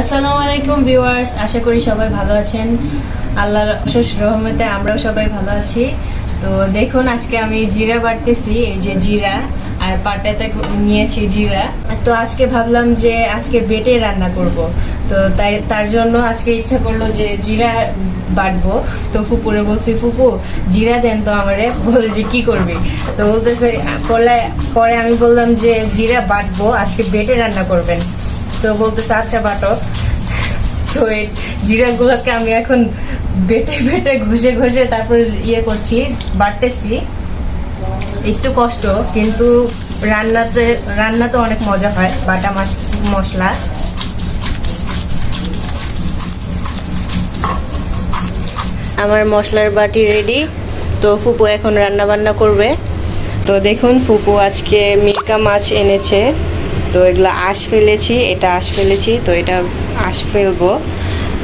আসসালামু আলাইকুম ভিউয়ার্স, আশা করি সবাই ভালো আছেন। আল্লাহর অশেষ রহমতে আমরাও সবাই ভালো আছি। তো দেখুন, আজকে আমি জিরা বাটতেছি এই যে জিরা, আর পাটাতে নিয়েছি জিরা। তো আজকে ভাবলাম যে আজকে বেটে রান্না করব। তো তাই, তার জন্য আজকে ইচ্ছা করল যে জিরা বাটবো। তো ফুপুরে বলছি, ফুপু, জিরা দেন তো আমারে। বলে যে, কি করবি? তো বলতেছে, পরে পরে আমি বললাম যে জিরা বাটবো, আজকে বেটে রান্না করবেন। তো বলতেছে আচ্ছা বাটো। তো এই জিরাগুলোকে আমি এখন বেটে বেটে, ঘষে ঘষে তারপর ইয়ে করছি বাটতেছি একটু কষ্ট, কিন্তু রান্নাতে রান্না তো অনেক মজা হয়, বাটা মাস, মশলা। আমার মশলার বাটি রেডি তো ফুপু এখন রান্না বান্না করবে। তো দেখুন, ফুপু আজকে মিরকা মাছ এনেছে। তো এগুলো আঁশ ফেলেছি, এটা আঁশ ফেলেছি, তো এটা আঁশ ফেলব।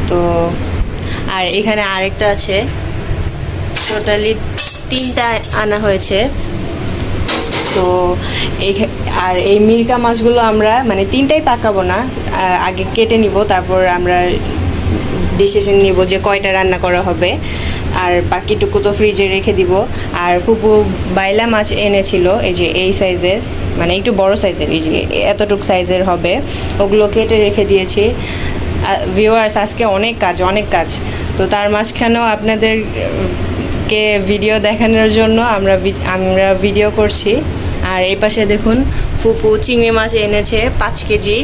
তো আর এখানে আরেকটা আছে, টোটালি তিনটা আনা হয়েছে। তো এই আর এই মিরকা মাছগুলো আমরা মানে তিনটাই পাকাবো না আগে কেটে নিব, তারপর আমরা ডিসিশন নিব যে কয়টা রান্না করা হবে। আর বাকিটুকু তো ফ্রিজে রেখে দিব। আর ফুপু বাইলা মাছ এনেছিল, এই যে এই সাইজের মানে একটু বড় সাইজের এই যে এতটুক সাইজের হবে। ওগুলো কেটে রেখে দিয়েছি। ভিউয়ার্স আজকে অনেক কাজ অনেক কাজ। তো তার মাঝখানেও আপনাদের আহ, কে ভিডিও দেখানোর জন্য আমরা আমরা ভিডিও করছি। আর এই পাশে দেখুন ফুপু চিংড়ি মাছ এনেছে পাঁচ কেজি।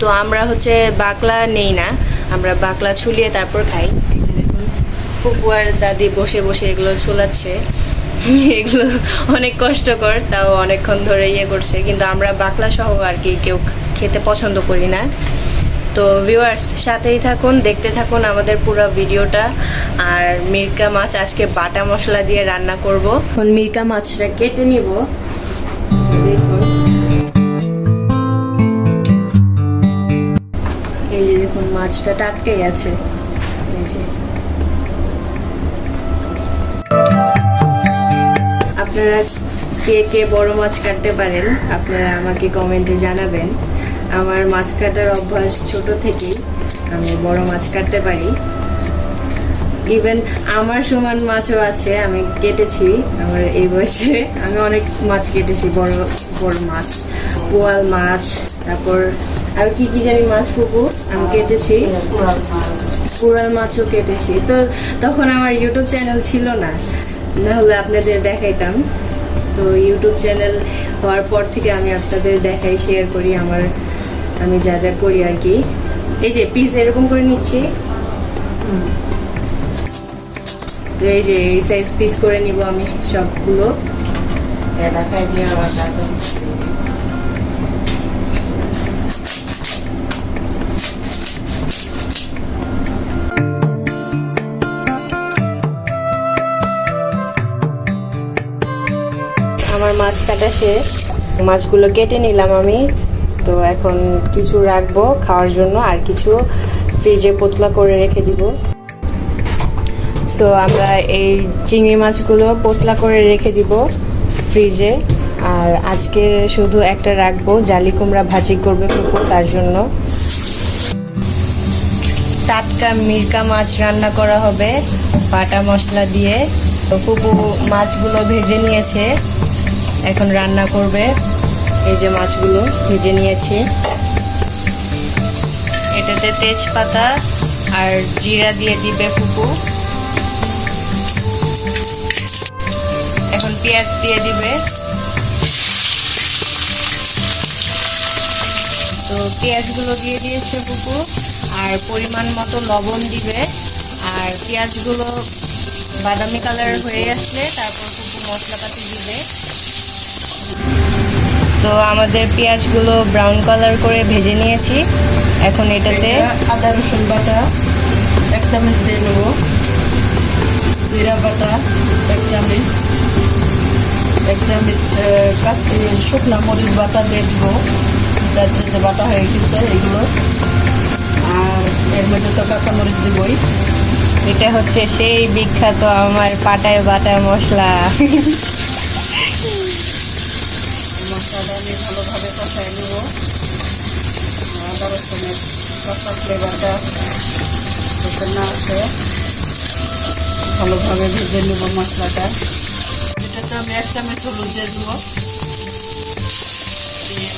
তো আমরা হচ্ছে বাকলা নেই না আমরা বাকলা ছুলিয়ে তারপর খাই। ফুপু আর দাদি বসে বসে এগুলো ছুলাচ্ছে এগুলো অনেক কষ্টকর, তাও অনেকক্ষণ ধরে ইয়ে করছে। কিন্তু আমরা বাকলা সহ আর কি কেউ খেতে পছন্দ করি না। তো ভিউয়ার্স সাথেই থাকুন, দেখতে থাকুন আমাদের পুরো ভিডিওটা। আর মিরকা মাছ আজকে বাটা মশলা দিয়ে রান্না করব। এখন মিরকা মাছটা কেটে নিব। দেখুন। এই যে দেখুন, মাছটা টাটকেই আছে। এই যে। আপনারা কে কে বড় মাছ কাটতে পারেন আপনারা আমাকে কমেন্টে জানাবেন। আমার মাছ কাটার অভ্যাস ছোট থেকেই আমি বড় মাছ কাটতে পারি। ইভেন আমার সমান মাছও আছে আমি কেটেছি আমার এই বয়সে। আমি অনেক মাছ কেটেছি বড় বড় মাছ পোয়াল মাছ তারপর আর কি কি জানি মাছ পুকুর আমি কেটেছি। কুড়াল মাছও কেটেছি। তো তখন আমার ইউটিউব চ্যানেল ছিল না। না হলে আপনাদের দেখাইতাম। তো ইউটিউব চ্যানেল হওয়ার পর থেকে আমি আপনাদের দেখাই শেয়ার করি, আমার, আমি যা যা করি আর কি। এই যে পিস এরকম করে নিচ্ছি। তো এই যে এই সাইজ পিস করে নিব আমি সবগুলো। আমার মাছ কাটা শেষ। মাছগুলো কেটে নিলাম আমি। তো এখন কিছু রাখব খাওয়ার জন্য, আর কিছু ফ্রিজে পোতলা করে রেখে দিব। সো আমরা এই চিংড়ি মাছগুলো পোতলা করে রেখে দিব ফ্রিজে আর আজকে শুধু একটা রাখব, জালি কুমড়া ভাজি করবে ফুপু তার জন্য। টাটকা মিরকা মাছ রান্না করা হবে, বাটা মশলা দিয়ে। তো ফুপু মাছগুলো ভেজে নিয়েছে। এখন রান্না করবে। এই যে মাছগুলো ভেজে নিয়েছি। এটাতে তেজপাতা আর জিরা দিয়ে দিবে ফুপু এখন পেঁয়াজ দিয়ে দিবে। তো পেঁয়াজগুলো দিয়ে দিয়েছে পুকু আর পরিমাণ মতো লবণ দিবে। আর পেঁয়াজগুলো বাদামি কালার হয়ে আসলে তারপর পুকু মশলাপাতি দিবে। তো আমাদের পেঁয়াজগুলো ব্রাউন কালার করে ভেজে নিয়েছি। এখন এটাতে আদা রসুন বাটা এক চামচ দিয়ে নেব। জিরা বাটা এক চামচ এক চামচ শুকনা মরিচ বাটা দিয়ে দিব। যাতে যে বাটা হয়ে গেছে এগুলো আর এর মধ্যে তো কাঁচা মরিচ দিবই। এটা হচ্ছে সেই বিখ্যাত আমার পাটায় বাটা মশলা। আদা রসুনের ফ্লেভারটা যাতে না আসে ভালোভাবে ভেজে নেব মশলাটা এটাতে আমি এক চামচ হলুদ দিয়ে দেবো দিয়ে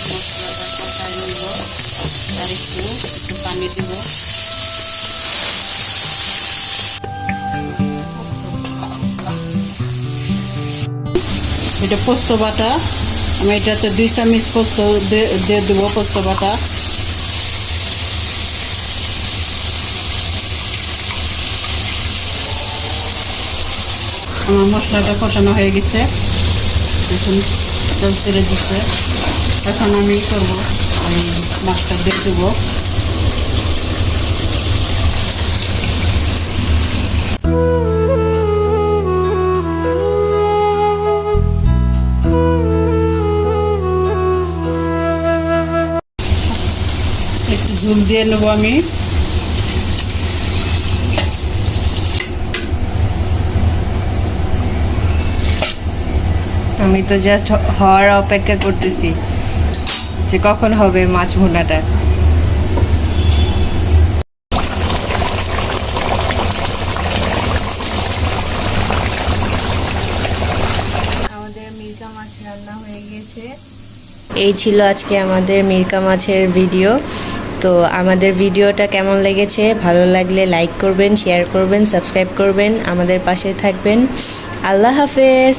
এটা পোস্ত বাটা। আমি এটাতে দুই চামচ পোস্ত দিয়ে দেবো পোস্ত বাটা। আমার মশলাটা কষানো হয়ে গেছে। এখন তেল ছেড়ে দিচ্ছে। এখন আমি করব ওই মাছটা দিয়ে দেবো। একটু ঝুল দিয়ে নেব আমি। আমি তো জাস্ট হওয়ার অপেক্ষা করতেছি যে কখন হবে মাছ ভুনাটা। এই ছিল আজকে আমাদের মিরকা মাছের ভিডিও। তো আমাদের ভিডিওটা কেমন লেগেছে? ভালো লাগলে লাইক করবেন শেয়ার করবেন সাবস্ক্রাইব করবেন, আমাদের পাশে থাকবেন। আল্লাহ হাফেজ!